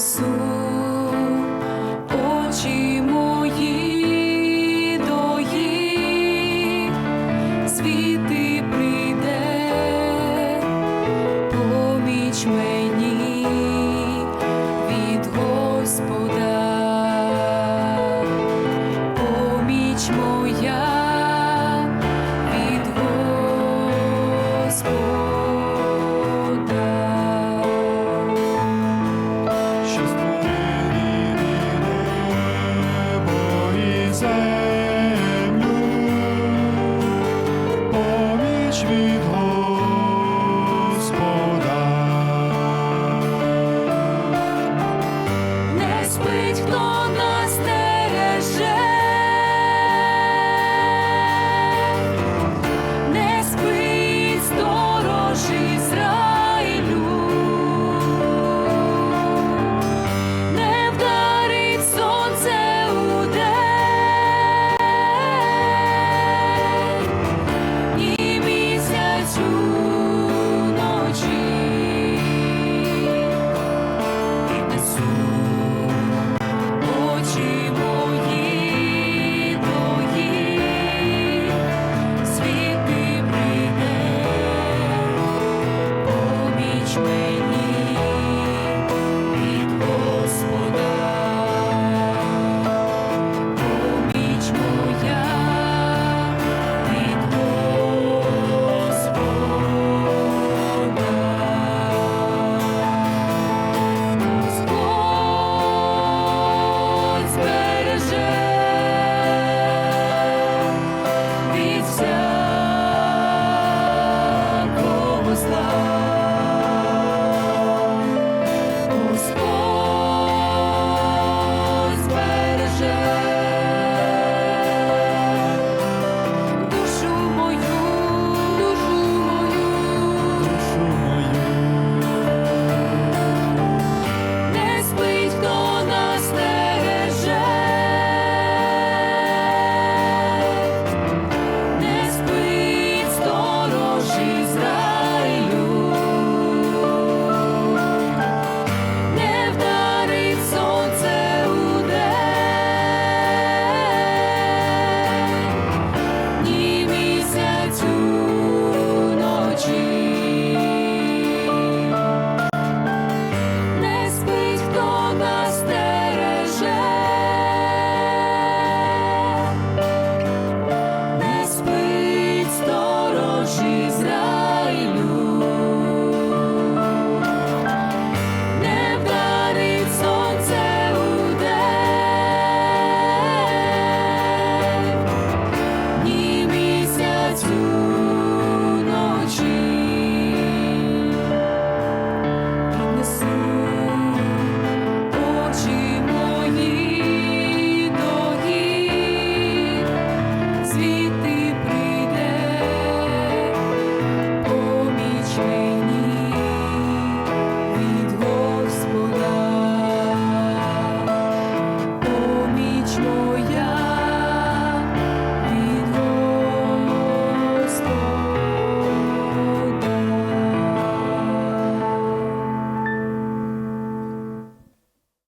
несу мої до їх, прийде, поміч мені від Господа, поміч моя.